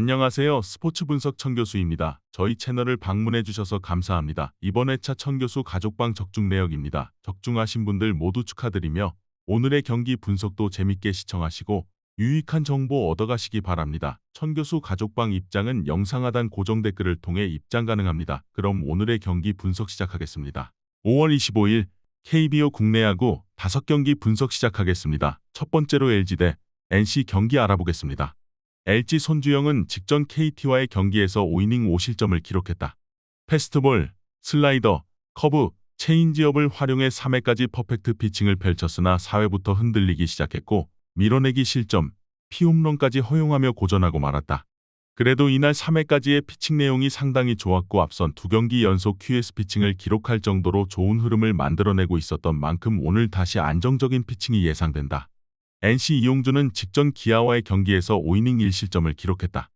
안녕하세요. 스포츠 분석 청 교수입니다. 저희 채널을 방문해 주셔서 감사합니다. 이번 회차 청 교수 가족방 적중 내역입니다. 적중하신 분들 모두 축하드리며 오늘의 경기 분석도 재밌게 시청하시고 유익한 정보 얻어가시기 바랍니다. 천 교수 가족방 입장은 영상 하단 고정 댓글을 통해 입장 가능합니다. 그럼 오늘의 경기 분석 시작하겠습니다. 5월 25일 KBO 국내 야구 5경기 분석 시작하겠습니다. 첫 번째로 LG 대 NC 경기 알아보겠습니다. LG 손주영은 직전 KT와의 경기에서 5이닝 5실점을 기록했다. 패스트볼, 슬라이더, 커브, 체인지업을 활용해 3회까지 퍼펙트 피칭을 펼쳤으나 4회부터 흔들리기 시작했고 밀어내기 실점, 피홈런까지 허용하며 고전하고 말았다. 그래도 이날 3회까지의 피칭 내용이 상당히 좋았고 앞선 두 경기 연속 QS 피칭을 기록할 정도로 좋은 흐름을 만들어내고 있었던 만큼 오늘 다시 안정적인 피칭이 예상된다. NC 이용주는 직전 기아와의 경기에서 5이닝 1실점을 기록했다.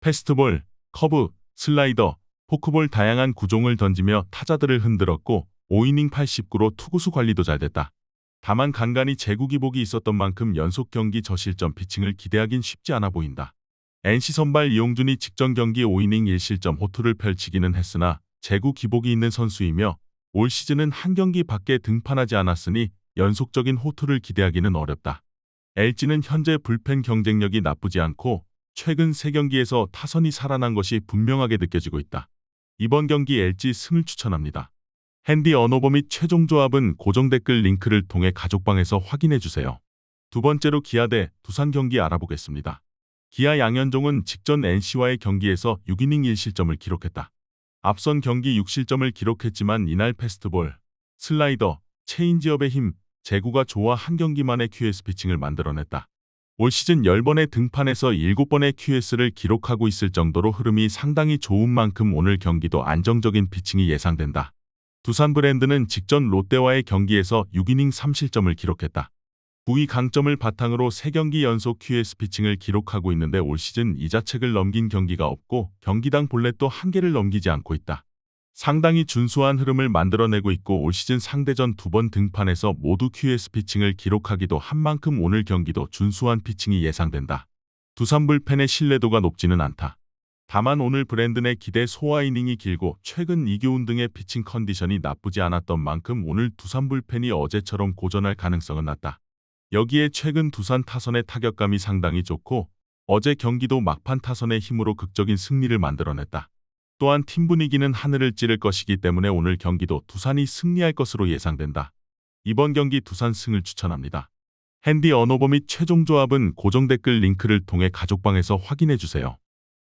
패스트볼, 커브, 슬라이더, 포크볼 다양한 구종을 던지며 타자들을 흔들었고 5이닝 89로 투구수 관리도 잘 됐다. 다만 간간히 제구 기복이 있었던 만큼 연속 경기 저실점 피칭을 기대하긴 쉽지 않아 보인다. NC 선발 이용준이 직전 경기 5이닝 1실점 호투를 펼치기는 했으나 제구 기복이 있는 선수이며 올 시즌은 한 경기 밖에 등판하지 않았으니 연속적인 호투를 기대하기는 어렵다. LG는 현재 불펜 경쟁력이 나쁘지 않고 최근 3경기에서 타선이 살아난 것이 분명하게 느껴지고 있다. 이번 경기 LG 승을 추천합니다. 핸디 언어버 및 최종 조합은 고정 댓글 링크를 통해 가족방에서 확인해 주세요. 두 번째로 기아 대 두산 경기 알아보겠습니다. 기아 양현종은 직전 NC와의 경기에서 6이닝 1실점을 기록했다. 앞선 경기 6실점을 기록했지만 이날 패스트볼, 슬라이더, 체인지업의 힘, 제구가 좋아 한 경기만에 QS 피칭을 만들어냈다. 올 시즌 10번의 등판에서 7번의 QS를 기록하고 있을 정도로 흐름이 상당히 좋은 만큼 오늘 경기도 안정적인 피칭이 예상된다. 두산 브랜드는 직전 롯데와의 경기에서 6이닝 3실점을 기록했다. 9위 강점을 바탕으로 3경기 연속 QS 피칭을 기록하고 있는데 올 시즌 이자책을 넘긴 경기가 없고 경기당 볼넷도 한 개를 넘기지 않고 있다. 상당히 준수한 흐름을 만들어내고 있고 올 시즌 상대전 두 번 등판에서 모두 QS 피칭을 기록하기도 한 만큼 오늘 경기도 준수한 피칭이 예상된다. 두산 불펜의 신뢰도가 높지는 않다. 다만 오늘 브랜드 내 기대 소화 이닝이 길고 최근 이교훈 등의 피칭 컨디션이 나쁘지 않았던 만큼 오늘 두산 불펜이 어제처럼 고전할 가능성은 낮다. 여기에 최근 두산 타선의 타격감이 상당히 좋고 어제 경기도 막판 타선의 힘으로 극적인 승리를 만들어냈다. 또한 팀 분위기는 하늘을 찌를 것이기 때문에 오늘 경기도 두산이 승리할 것으로 예상된다. 이번 경기 두산 승을 추천합니다. 핸디 언어버 및 최종 조합은 고정 댓글 링크를 통해 가족방에서 확인해 주세요.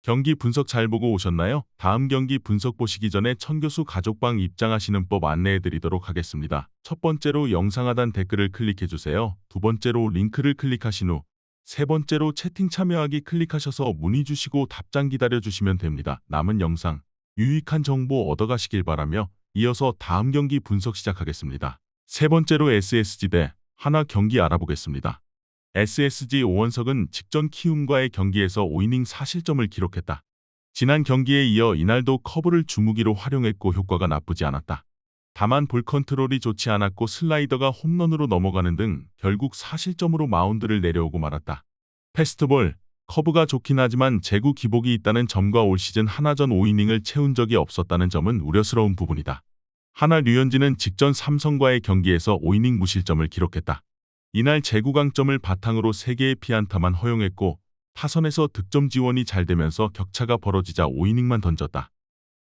경기 분석 잘 보고 오셨나요? 다음 경기 분석 보시기 전에 천교수 가족방 입장하시는 법 안내해 드리도록 하겠습니다. 첫 번째로 영상 하단 댓글을 클릭해 주세요. 두 번째로 링크를 클릭하신 후 세 번째로 채팅 참여하기 클릭하셔서 문의 주시고 답장 기다려 주시면 됩니다. 남은 영상 유익한 정보 얻어가시길 바라며 이어서 다음 경기 분석 시작하겠습니다. 세 번째로 SSG 대 하나 경기 알아보겠습니다. SSG 오원석은 직전 키움과의 경기에서 5이닝 4실점을 기록했다. 지난 경기에 이어 이날도 커브를 주무기로 활용했고 효과가 나쁘지 않았다. 다만 볼 컨트롤이 좋지 않았고 슬라이더가 홈런으로 넘어가는 등 결국 4실점으로 마운드를 내려오고 말았다. 패스트볼, 커브가 좋긴 하지만 제구 기복이 있다는 점과 올 시즌 하나전 5이닝을 채운 적이 없었다는 점은 우려스러운 부분이다. 하나 류현진은 직전 삼성과의 경기에서 5이닝 무실점을 기록했다. 이날 제구 강점을 바탕으로 3개의 피안타만 허용했고 타선에서 득점 지원이 잘 되면서 격차가 벌어지자 5이닝만 던졌다.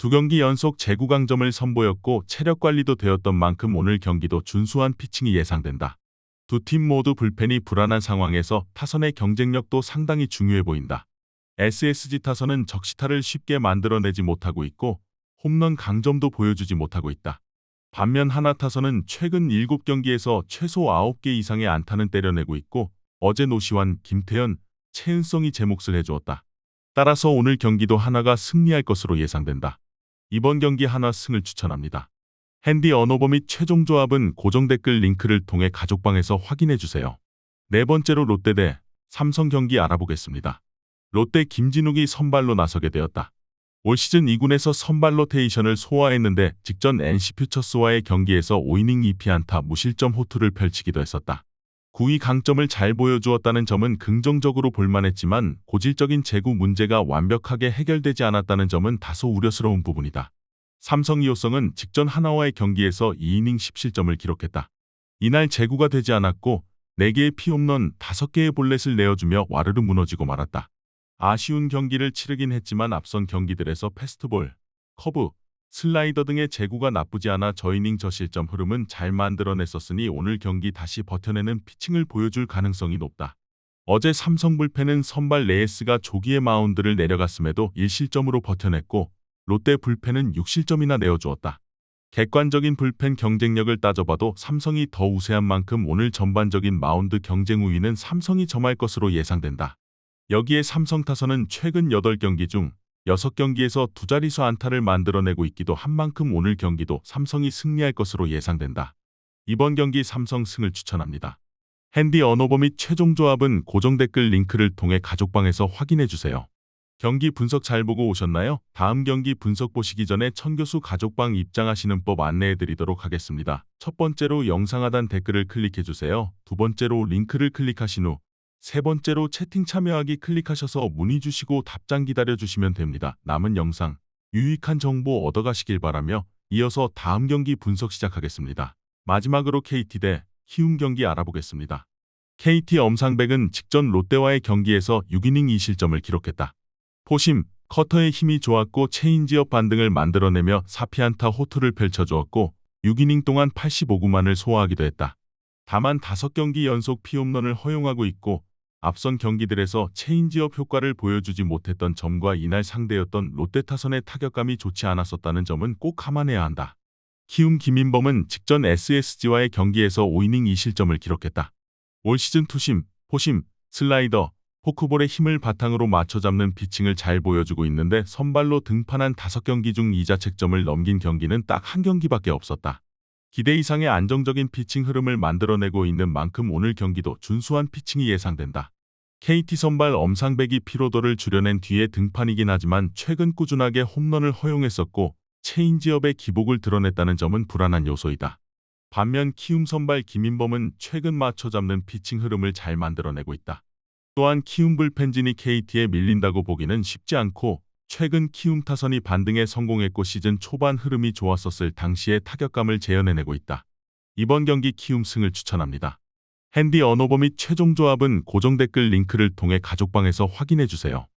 두 경기 연속 제구 강점을 선보였고 체력 관리도 되었던 만큼 오늘 경기도 준수한 피칭이 예상된다. 두 팀 모두 불펜이 불안한 상황에서 타선의 경쟁력도 상당히 중요해 보인다. SSG 타선은 적시타를 쉽게 만들어내지 못하고 있고 홈런 강점도 보여주지 못하고 있다. 반면 하나 타선은 최근 7경기에서 최소 9개 이상의 안타는 때려내고 있고 어제 노시환, 김태현, 최은성이 제 몫을 해주었다. 따라서 오늘 경기도 하나가 승리할 것으로 예상된다. 이번 경기 하나 승을 추천합니다. 핸디 언어버 및 최종 조합은 고정 댓글 링크를 통해 가족방에서 확인해 주세요. 네 번째로 롯데 대 삼성 경기 알아보겠습니다. 롯데 김진욱이 선발로 나서게 되었다. 올 시즌 2군에서 선발 로테이션을 소화했는데 직전 NC 퓨처스와의 경기에서 5이닝 2피안타 무실점 호투를 펼치기도 했었다. 구위 강점을 잘 보여주었다는 점은 긍정적으로 볼만했지만 고질적인 제구 문제가 완벽하게 해결되지 않았다는 점은 다소 우려스러운 부분이다. 삼성 이호성은 직전 하나와의 경기에서 2이닝 10실점을 기록했다. 이날 제구가 되지 않았고 4개의 피홈런 5개의 볼넷을 내어주며 와르르 무너지고 말았다. 아쉬운 경기를 치르긴 했지만 앞선 경기들에서 패스트볼, 커브, 슬라이더 등의 제구가 나쁘지 않아 저이닝 저실점 흐름은 잘 만들어냈었으니 오늘 경기 다시 버텨내는 피칭을 보여줄 가능성이 높다. 어제 삼성 불펜은 선발 레이스가 조기에 마운드를 내려갔음에도 1실점으로 버텨냈고 롯데 불펜은 6실점이나 내어주었다. 객관적인 불펜 경쟁력을 따져봐도 삼성이 더 우세한 만큼 오늘 전반적인 마운드 경쟁 우위는 삼성이 점할 것으로 예상된다. 여기에 삼성 타선은 최근 8경기 중 6경기에서 두 자릿수 안타를 만들어내고 있기도 한 만큼 오늘 경기도 삼성이 승리할 것으로 예상된다. 이번 경기 삼성 승을 추천합니다. 핸디 언어버 및 최종 조합은 고정 댓글 링크를 통해 가족방에서 확인해 주세요. 경기 분석 잘 보고 오셨나요? 다음 경기 분석 보시기 전에 천교수 가족방 입장하시는 법 안내해 드리도록 하겠습니다. 첫 번째로 영상 하단 댓글을 클릭해 주세요. 두 번째로 링크를 클릭하신 후 세 번째로 채팅 참여하기 클릭하셔서 문의 주시고 답장 기다려 주시면 됩니다. 남은 영상 유익한 정보 얻어가시길 바라며 이어서 다음 경기 분석 시작하겠습니다. 마지막으로 KT 대 키움 경기 알아보겠습니다. KT 엄상백은 직전 롯데와의 경기에서 6이닝 2실점을 기록했다. 포심, 커터의 힘이 좋았고 체인지업 반등을 만들어내며 4피안타 호투를 펼쳐주었고 6이닝 동안 85구만을 소화하기도 했다. 다만 5경기 연속 피홈런을 허용하고 있고 앞선 경기들에서 체인지업 효과를 보여주지 못했던 점과 이날 상대였던 롯데 타선의 타격감이 좋지 않았었다는 점은 꼭 감안해야 한다. 키움 김인범은 직전 SSG와의 경기에서 5이닝 2실점을 기록했다. 올 시즌 투심, 포심, 슬라이더, 포크볼의 힘을 바탕으로 맞춰 잡는 피칭을 잘 보여주고 있는데 선발로 등판한 5경기 중 2자책점을 넘긴 경기는 딱 한 경기밖에 없었다. 기대 이상의 안정적인 피칭 흐름을 만들어내고 있는 만큼 오늘 경기도 준수한 피칭이 예상된다. KT 선발 엄상백이 피로도를 줄여낸 뒤에 등판이긴 하지만 최근 꾸준하게 홈런을 허용했었고 체인지업의 기복을 드러냈다는 점은 불안한 요소이다. 반면 키움 선발 김인범은 최근 맞춰 잡는 피칭 흐름을 잘 만들어내고 있다. 또한 키움 불펜진이 KT에 밀린다고 보기는 쉽지 않고 최근 키움 타선이 반등에 성공했고 시즌 초반 흐름이 좋았었을 당시의 타격감을 재현해내고 있다. 이번 경기 키움 승을 추천합니다. 핸디 언어버 및 최종 조합은 고정 댓글 링크를 통해 가족방에서 확인해 주세요.